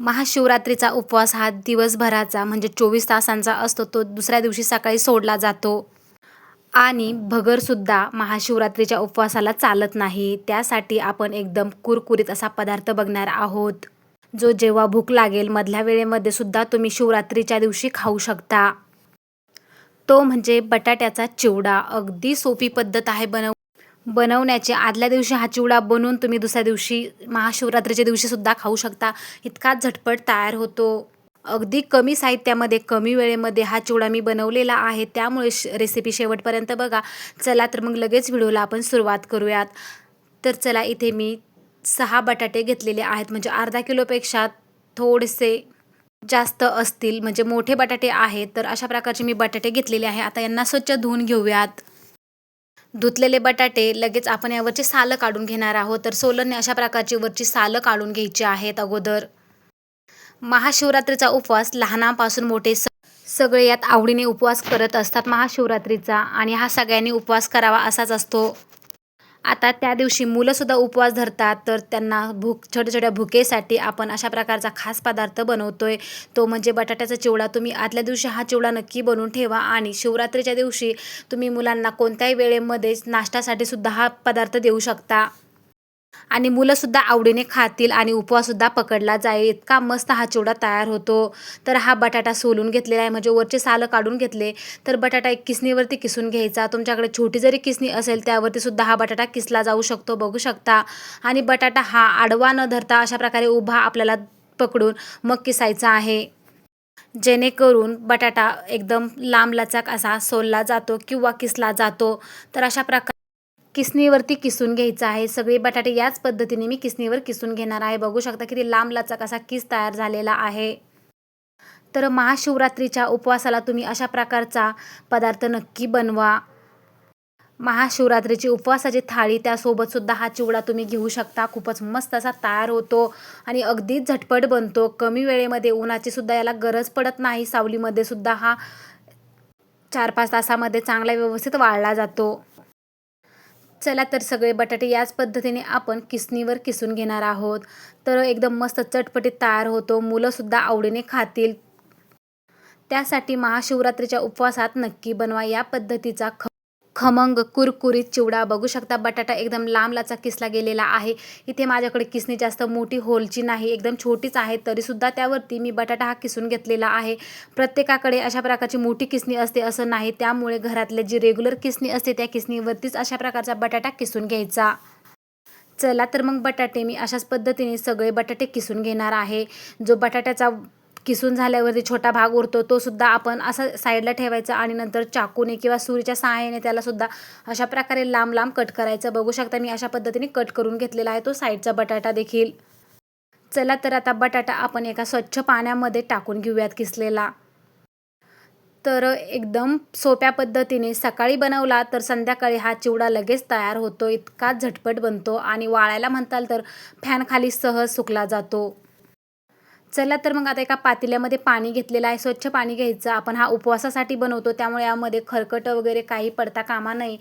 महाशिवरात्रीचा उपवास हा दिवसभराचा म्हणजे चोवीस तासांचा असतो तो दुसऱ्या दिवशी सकाळी सोडला जातो. आणि भगरसुद्धा महाशिवरात्रीच्या उपवासाला चालत नाही. त्यासाठी आपण एकदम कुरकुरीत असा पदार्थ बघणार आहोत. जो जेव्हा भूक लागेल मधल्या वेळेमध्ये सुद्धा तुम्ही शिवरात्रीच्या दिवशी खाऊ शकता. तो म्हणजे बटाट्याचा चिवडा. अगदी सोपी पद्धत आहे बनव बनवण्याचे. आदल्या दिवशी हा चिवडा बनवून तुम्ही दुसऱ्या दिवशी महाशिवरात्रीच्या दिवशी सुद्धा खाऊ शकता. इतका झटपट तयार होतो. अगदी कमी साहित्यामध्ये कमी वेळेमध्ये हा चिवडा मी बनवलेला आहे. त्यामुळे श रेसिपी शेवटपर्यंत बघा. चला तर मग लगेच व्हिडिओला आपण सुरुवात करूयात. तर चला इथे मी सहा बटाटे घेतलेले आहेत. म्हणजे अर्धा किलोपेक्षा थोडेसे जास्त असतील. म्हणजे मोठे बटाटे आहेत. तर अशा प्रकारचे मी बटाटे घेतलेले आहे. आता यांना स्वच्छ धुवून घेऊयात. धुतलेले बटाटे लगेच आपण यावरची सालं काढून घेणार आहोत. तर सोलरने अशा प्रकारची वरची सालं काढून घ्यायची आहेत अगोदर. महाशिवरात्रीचा उपवास लहानापासून मोठे स सगळे यात आवडीने उपवास करत असतात महाशिवरात्रीचा. आणि हा सगळ्यांनी उपवास करावा असाच असतो. आता त्या दिवशी मुलंसुद्धा उपवास धरतात तर त्यांना भूक छोट्या छोट्या भुकेसाठी आपण अशा प्रकारचा खास पदार्थ बनवतोय. तो म्हणजे बटाट्याचा चिवडा. तुम्ही आदल्या दिवशी हा चिवडा नक्की बनवून ठेवा आणि शिवरात्रीच्या दिवशी तुम्ही मुलांना कोणत्याही वेळेमध्ये नाश्त्यासाठी सुद्धा हा पदार्थ देऊ शकता. आणि मुलंसुद्धा आवडीने खातील आणि उपवाससुद्धा पकडला जाईल. इतका मस्त हा चिवडा तयार होतो. तर हा बटाटा सोलून घेतलेला आहे. म्हणजे वरचे सालं काढून घेतले. तर बटाटा एक किसणीवरती किसून घ्यायचा. तुमच्याकडे छोटी जरी किसणी असेल त्यावरती सुद्धा हा बटाटा किसला जाऊ शकतो. बघू शकता. आणि बटाटा हा आडवा न धरता अशा प्रकारे उभा आपल्याला पकडून मग किसायचा आहे. जेणेकरून बटाटा एकदम लांब लचक असा सोलला जातो किंवा किसला जातो. तर अशा प्रकार किसणीवरती किसून घ्यायचं आहे. सगळे बटाटे याच पद्धतीने मी किसणीवर किसून घेणार आहे. बघू शकता किती लांब लचक असा किस तयार झालेला आहे. तर महाशिवरात्रीच्या उपवासाला तुम्ही अशा प्रकारचा पदार्थ नक्की बनवा. महाशिवरात्रीची उपवासाची थाळी त्यासोबतसुद्धा हा चिवडा तुम्ही घेऊ शकता. खूपच मस्त असा तयार होतो आणि अगदीच झटपट बनतो. कमी वेळेमध्ये उन्हाची सुद्धा याला गरज पडत नाही. सावलीमध्ये सुद्धा हा चार पाच तासामध्ये चांगला व्यवस्थित वाळला जातो. चला तर सगळे बटाटे याच पद्धतीने आपण किसणीवर किसून घेणार आहोत. तर एकदम मस्त चटपटीत तयार होतो. मुलंसुद्धा आवडीने खातील. त्यासाठी महाशिवरात्रीच्या उपवासात नक्की बनवा या पद्धतीचा ख खमंग कुरकुरीत चिवडा बघू शकता बटाटा एकदम लांब लाचा किसला गेलेला आहे. इथे माझ्याकडे किसणी जास्त मोठी होलची नाही एकदम छोटीच आहे तरीसुद्धा त्यावरती मी बटाटा हा किसून घेतलेला आहे. प्रत्येकाकडे अशा प्रकारची मोठी किसणी असते असं नाही त्यामुळे घरातले जी रेग्युलर किसणी असते त्या किसणीवरतीच अशा प्रकारचा बटाटा किसून घ्यायचा. चला तर मग बटाटे मी अशाच पद्धतीने सगळे बटाटे किसून घेणार आहे. जो बटाट्याचा किसून झाल्यावरती छोटा भाग उरतो तो सुद्धा आपण असा साईडला ठेवायचा आणि नंतर चाकूने किंवा सुरीच्या सहाय्याने त्याला सुद्धा अशा प्रकारे लांब लांब कट करायचं. बघू शकता मी अशा पद्धतीने कट करून घेतलेला आहे तो साईडचा बटाटा देखील. चला तर आता बटाटा आपण एका स्वच्छ पाण्यामध्ये टाकून घेऊयात किसलेला. तर एकदम सोप्या पद्धतीने सकाळी बनवला तर संध्याकाळी हा चिवडा लगेच तयार होतो. इतका झटपट बनतो आणि वाळायला म्हणताल तर फॅनखाली सहज सुकला जातो. चला तर मग आता एका पातेल्यामध्ये पाणी घेतलेलं आहे. स्वच्छ पाणी घ्यायचं. आपण हा उपवासासाठी बनवतो. त्यामुळे यामध्ये खरकट वगैरे काही पडता कामा नाही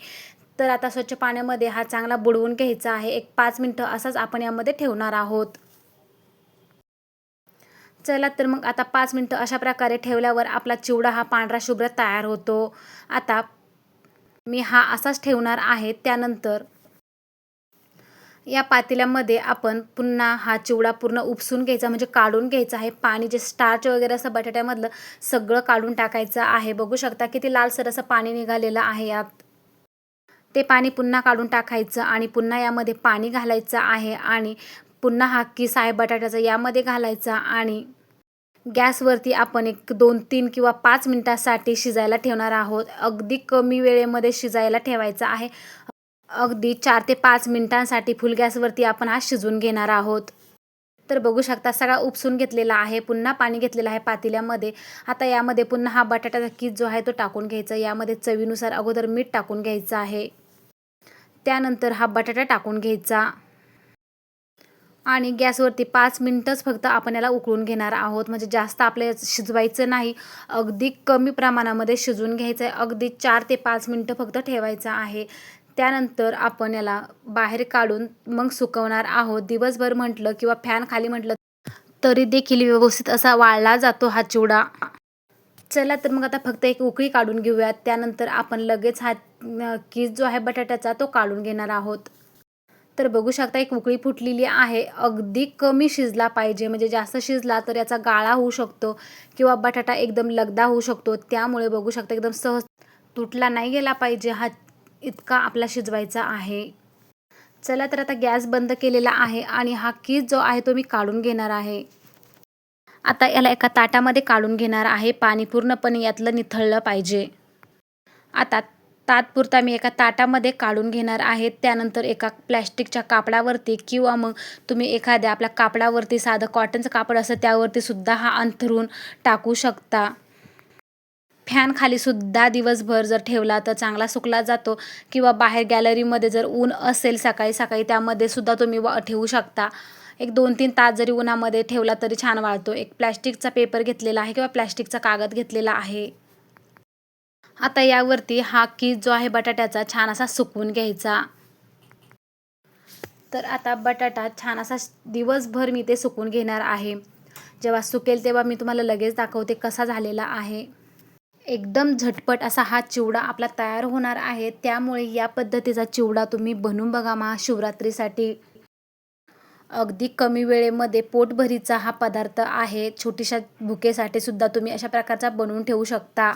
तर आता स्वच्छ पाण्यामध्ये हा चांगला बुडवून घ्यायचा आहे. एक पाच मिनटं असाच आपण यामध्ये ठेवणार आहोत. चला तर मग आता पाच मिनटं अशा प्रकारे ठेवल्यावर आपला चिवडा हा पांढरा शुभ्र तयार होतो. आता मी हा असाच ठेवणार आहे. त्यानंतर या पातेल्यामध्ये आपण पुन्हा हा चिवडा पूर्ण उपसून घ्यायचा म्हणजे काढून घ्यायचा आहे. पाणी जे स्टार्च वगैरे असं बटाट्यामधलं सगळं काढून टाकायचं आहे. बघू शकता किती लालसर असं पाणी निघालेलं आहे यात. ते पाणी पुन्हा काढून टाकायचं आणि पुन्हा यामध्ये पाणी घालायचं आहे आणि पुन्हा हा किस आहे बटाट्याचा यामध्ये घालायचा आणि गॅसवरती आपण एक दोन तीन किंवा पाच मिनटासाठी शिजायला ठेवणार आहोत. अगदी कमी वेळेमध्ये शिजायला ठेवायचं आहे. अगदी चार ते पाच मिनिटांसाठी फुल गॅसवरती आपण हा शिजवून घेणार आहोत. तर बघू शकता सगळा उपसून घेतलेला आहे पुन्हा पाणी घेतलेलं आहे पातेल्यामध्ये. आता यामध्ये पुन्हा हा बटाट्याचा किस जो आहे तो टाकून घ्यायचा. यामध्ये चवीनुसार अगोदर मीठ टाकून घ्यायचं आहे. त्यानंतर हा बटाटा टाकून घ्यायचा. आणि गॅसवरती पाच मिनटंच फक्त आपण याला उकळून घेणार आहोत. म्हणजे जास्त आपल्या शिजवायचं नाही. अगदी कमी प्रमाणामध्ये शिजवून घ्यायचं आहे. अगदी चार ते पाच मिनटं फक्त ठेवायचं आहे. त्यानंतर आपण याला बाहेर काढून मग सुकवणार आहोत. दिवसभर म्हटलं किंवा फॅन खाली म्हटलं तरी देखील व्यवस्थित असा वाळला जातो हा चिवडा. चला तर मग आता फक्त एक उकळी काढून घेऊयात. त्यानंतर आपण लगेच हा अं, कीस जो आहे बटाट्याचा तो काढून घेणार आहोत. तर बघू शकता एक उकळी फुटलेली आहे. अगदी कमी शिजला पाहिजे. म्हणजे जास्त शिजला तर याचा गाळा होऊ शकतो किंवा बटाटा एकदम लगदा होऊ शकतो. त्यामुळे बघू शकता एकदम सहज तुटला नाही गेला पाहिजे हा इतका आपला शिजवायचा आहे. चला तर आता गॅस बंद केलेला आहे आणि हा कीस जो आहे तो मी काढून घेणार आहे. आता याला एका ताटामध्ये काढून घेणार आहे. पाणी पूर्णपणे यातलं निथळलं पाहिजे. आता तात्पुरता मी एका ताटामध्ये काढून घेणार आहे. त्यानंतर एका प्लॅस्टिकच्या कापडावरती किंवा मग तुम्ही एखाद्या आपल्या कापडावरती साधं कॉटनचं कापड असं त्यावरती सुद्धा हा अंथरून टाकू शकता. फॅनखालीसुद्धा सुद्धा दिवसभर जर ठेवला तर चांगला सुकला जातो. किंवा बाहेर गॅलरीमध्ये जर ऊन असेल सकाळी सकाळी त्यामध्ये सुद्धा तुम्ही वा ठेवू शकता. एक दोन तीन तास जरी उन्हामध्ये ठेवला तरी छान वाळतो. एक प्लॅस्टिकचा पेपर घेतलेला आहे किंवा प्लॅस्टिकचा कागद घेतलेला आहे. आता यावरती हा कीज जो आहे बटाट्याचा छान असा सुकवून घ्यायचा. तर आता बटाटा छान असा दिवसभर मी ते सुकवून घेणार आहे. जेव्हा सुकेल तेव्हा मी तुम्हाला लगेच दाखवते कसा झालेला आहे. एकदम झटपट असा हा चिवडा आपला तयार होणार आहे. त्यामुळे या पद्धतीचा चिवडा तुम्ही बनवून बघा महाशिवरात्रीसाठी. अगदी कमी वेळेमध्ये पोटभरीचा हा पदार्थ आहे. छोटीशा भुकेसाठी सुद्धा तुम्ही अशा प्रकारचा बनवून ठेवू शकता.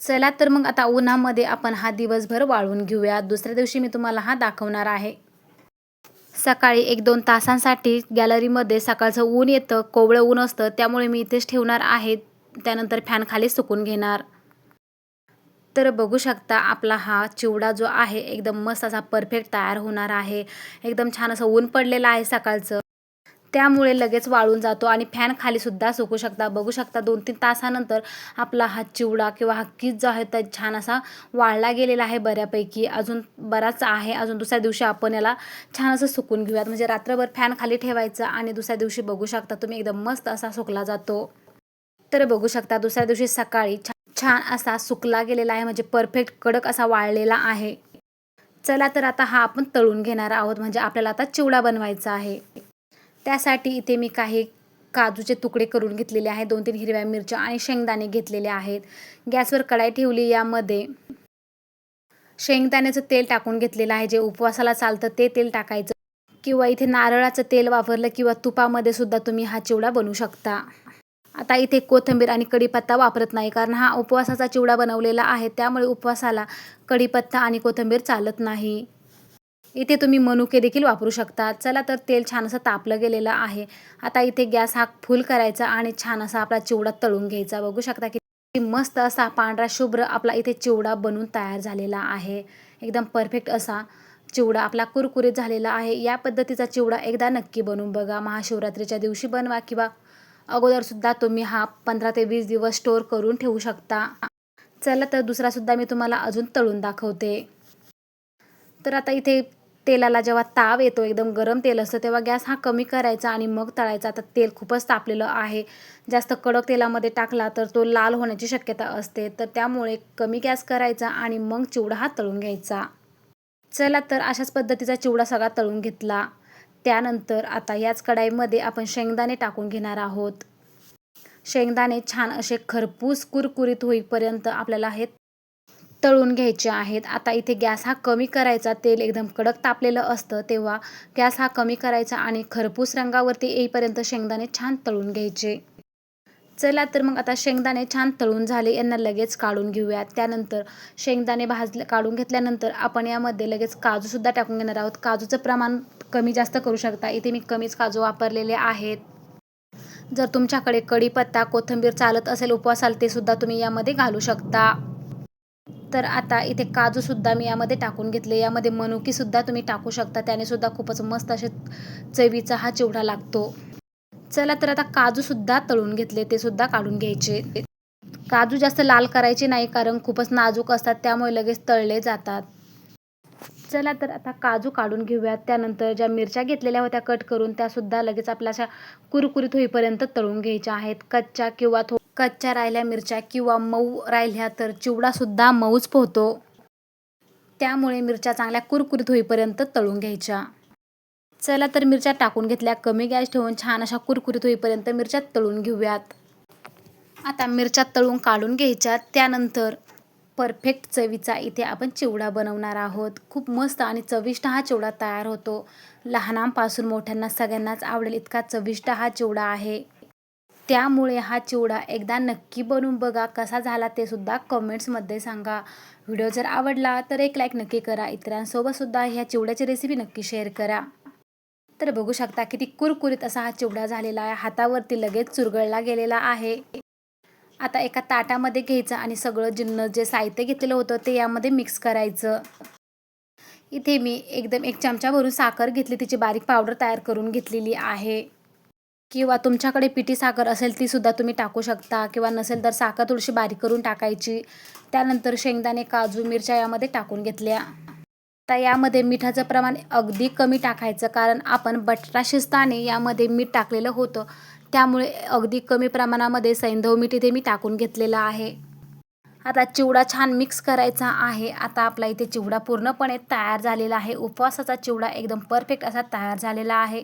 चला तर मग आता उन्हामध्ये आपण हा दिवसभर वाळवून घेऊया. दुसऱ्या दिवशी मी तुम्हाला हा दाखवणार आहे. सकाळी एक दोन तासांसाठी गॅलरीमध्ये सकाळचं ऊन येतं कोवळं ऊन असतं. त्यामुळे मी इथेच ठेवणार आहे. त्यानंतर फॅन खाली सुकून घेणार. तर बघू शकता आपला हा चिवडा जो आहे एकदम मस्त असा परफेक्ट तयार होणार आहे. एकदम छान असं ऊन पडलेलं आहे सकाळचं. त्यामुळे लगेच वाळून जातो आणि फॅन सुकू शकता. बघू शकता दोन तीन तासानंतर आपला हा चिवडा किंवा हा कीस जो आहे तो छान असा वाळला गेलेला आहे बऱ्यापैकी. अजून बराच आहे. अजून दुसऱ्या दिवशी आपण याला छान असं सुकून घेऊयात. म्हणजे रात्रभर फॅन खाली ठेवायचं आणि दुसऱ्या दिवशी बघू शकता तुम्ही एकदम मस्त असा सुकला जातो. तर बघू शकता दुसऱ्या दिवशी सकाळी छान असा सुकला गेलेला आहे म्हणजे परफेक्ट कडक असा वाळलेला आहे. चला तर आता हा आपण तळून घेणार आहोत म्हणजे आपल्याला आता चिवडा बनवायचा आहे. त्यासाठी इथे मी काही काजूचे तुकडे करून घेतलेले आहेत दोन तीन हिरव्या मिरच्या आणि शेंगदाणे घेतलेले आहेत. गॅसवर कढाई ठेवली यामध्ये शेंगदाण्याचं तेल टाकून घेतलेलं आहे जे उपवासाला चालतं ते तेल टाकायचं. किंवा इथे नारळाचं तेल वापरलं किंवा तुपामध्ये सुद्धा तुम्ही हा चिवडा बनवू शकता. आता इथे कोथिंबीर आणि कढीपत्ता वापरत नाही कारण हा उपवासाचा चिवडा बनवलेला आहे त्यामुळे उपवासाला कढीपत्ता आणि कोथिंबीर चालत नाही. इथे तुम्ही मनुके देखील वापरू शकता. चला तर तेल छान असं तापलं गेलेलं आहे. आता इथे गॅस हा फुल करायचा आणि छान असा आपला चिवडा तळून घ्यायचा. बघू शकता की मस्त असा पांढरा शुभ्र आपला इथे चिवडा बनून तयार झालेला आहे. एकदम परफेक्ट असा चिवडा आपला कुरकुरीत झालेला आहे. या पद्धतीचा चिवडा एकदा नक्की बनवून बघा. महाशिवरात्रीच्या दिवशी बनवा किंवा अगोदरसुद्धा तुम्ही हा पंधरा ते वीस दिवस स्टोअर करून ठेवू शकता. चला तर दुसरासुद्धा मी तुम्हाला अजून तळून दाखवते. तर आता इथे तेलाला जेव्हा ताव येतो एकदम गरम तेल असतं तेव्हा गॅस हा कमी करायचा आणि मग तळायचा. आता तेल खूपच तापलेलं आहे. जास्त कडक तेलामध्ये टाकला तर तो लाल होण्याची शक्यता असते. तर त्यामुळे कमी गॅस करायचा आणि मग चिवडा हा तळून घ्यायचा. चला तर अशाच पद्धतीचा चिवडा सगळा तळून घेतला. त्यानंतर आता याच कढाईमध्ये आपण शेंगदाणे टाकून घेणार आहोत. शेंगदाणे छान असे खरपूस कुरकुरीत होईपर्यंत आपल्याला हे तळून घ्यायचे आहेत. आता इथे गॅस हा कमी करायचा तेल एकदम कडक तापलेलं असतं तेव्हा गॅस हा कमी करायचा आणि खरपूस रंगावरती येईपर्यंत शेंगदाणे छान तळून घ्यायचे. चला तर मग आता शेंगदाणे छान तळून झाले यांना लगेच काढून घेऊयात. त्यानंतर शेंगदाणे भाजले काढून घेतल्यानंतर आपण यामध्ये लगेच काजूसुद्धा टाकून घेणार आहोत. काजूचं प्रमाण कमी जास्त करू शकता. इथे मी कमीच काजू वापरलेले आहेत. जर तुमच्याकडे कढीपत्ता कोथिंबीर चालत असेल उपवासाल ते सुद्धा तुम्ही यामध्ये घालू शकता. तर आता इथे काजूसुद्धा मी यामध्ये टाकून घेतले. यामध्ये मनुकीसुद्धा तुम्ही टाकू शकता. त्याने सुद्धा खूपच मस्त असे चवीचा हा चिवडा लागतो. चला तर आता काजूसुद्धा तळून घेतले ते सुद्धा काढून घ्यायचे. काजू जास्त लाल करायचे नाही कारण खूपच नाजूक असतात त्यामुळे लगेच तळले जातात. चला तर आता काजू काढून घेऊयात. त्यानंतर ज्या मिरच्या घेतलेल्या होत्या कट करून त्यासुद्धा लगेच आपल्या अशा कुरकुरीत होईपर्यंत तळून घ्यायच्या आहेत. कच्च्या किंवा थो कच्च्या राहिल्या मिरच्या किंवा मऊ राहिल्या तर चिवडासुद्धा मऊच पोहतो. त्यामुळे मिरच्या चांगल्या कुरकुरीत होईपर्यंत तळून घ्यायच्या. चला तर मिरच्या टाकून घेतल्या. कमी गॅस ठेवून छान अशा कुरकुरीत होईपर्यंत मिरच्या तळून घेऊयात. आता मिरच्या तळून काढून घ्यायच्या. त्यानंतर परफेक्ट चवीचा इथे आपण चिवडा बनवणार आहोत. खूप मस्त आणि चविष्ट हा चिवडा तयार होतो. लहानांपासून मोठ्यांना सगळ्यांनाच आवडेल इतका चविष्ट हा चिवडा आहे. त्यामुळे हा चिवडा एकदा नक्की बनवून बघा. कसा झाला ते सुद्धा कमेंट्समध्ये सांगा. व्हिडिओ जर आवडला तर एक लाईक नक्की करा. इतरांसोबतसुद्धा ह्या चिवड्याची रेसिपी नक्की शेअर करा. तर बघू शकता किती कुरकुरीत असा हा चिवडा झालेला आहे. हातावरती लगेच चुरगळला गेलेला आहे. आता एका ताटामध्ये घ्यायचं आणि सगळं जिन्न जे साहित्य घेतलेलं होतं ते यामध्ये मिक्स करायचं. इथे मी एकदम एक चमचाभरून साखर घेतली. तिची बारीक पावडर तयार करून घेतलेली आहे. किंवा तुमच्याकडे पिठी साखर असेल ती सुद्धा तुम्ही टाकू शकता. किंवा नसेल तर साखर थोडीशी बारीक करून टाकायची. त्यानंतर शेंगदाणे काजू मिरच्या यामध्ये टाकून घेतल्या. आता यामध्ये मिठाचं प्रमाण अगदी कमी टाकायचं कारण आपण बटाटा शिजताने यामध्ये मीठ टाकलेलं होतं. त्यामुळे अगदी कमी प्रमाणामध्ये सैंधव मीठ इथे मी टाकून घेतलेलं आहे. आता चिवडा छान मिक्स करायचा आहे. आता आपला इथे चिवडा पूर्णपणे तयार झालेला आहे. उपवासाचा चिवडा एकदम परफेक्ट असा तयार झालेला आहे.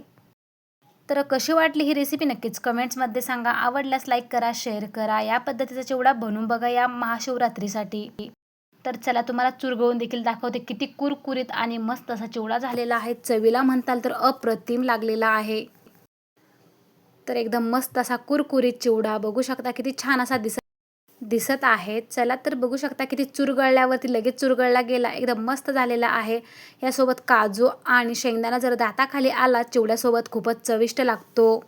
तर कशी वाटली ही रेसिपी नक्कीच कमेंट्समध्ये सांगा. आवडल्यास लाईक करा शेअर करा. या पद्धतीचा चिवडा बनवून बघा या महाशिवरात्रीसाठी. तर चला तुम्हाला चुरगळून देखील दाखवते किती कुरकुरीत आणि मस्त असा चिवडा झालेला आहे. चवीला म्हणताल तर अप्रतिम लागलेला आहे. तर एकदम मस्त असा कुरकुरीत चिवडा. बघू शकता किती छान असा दिसत दिसत आहे. चला तर बघू शकता किती चुरगळल्यावरती लगेच चुरगळला गेला. एकदम मस्त झालेला आहे. यासोबत काजू आणि शेंगदाणा जर दाताखाली आला चिवड्यासोबत खूपच चविष्ट लागतो.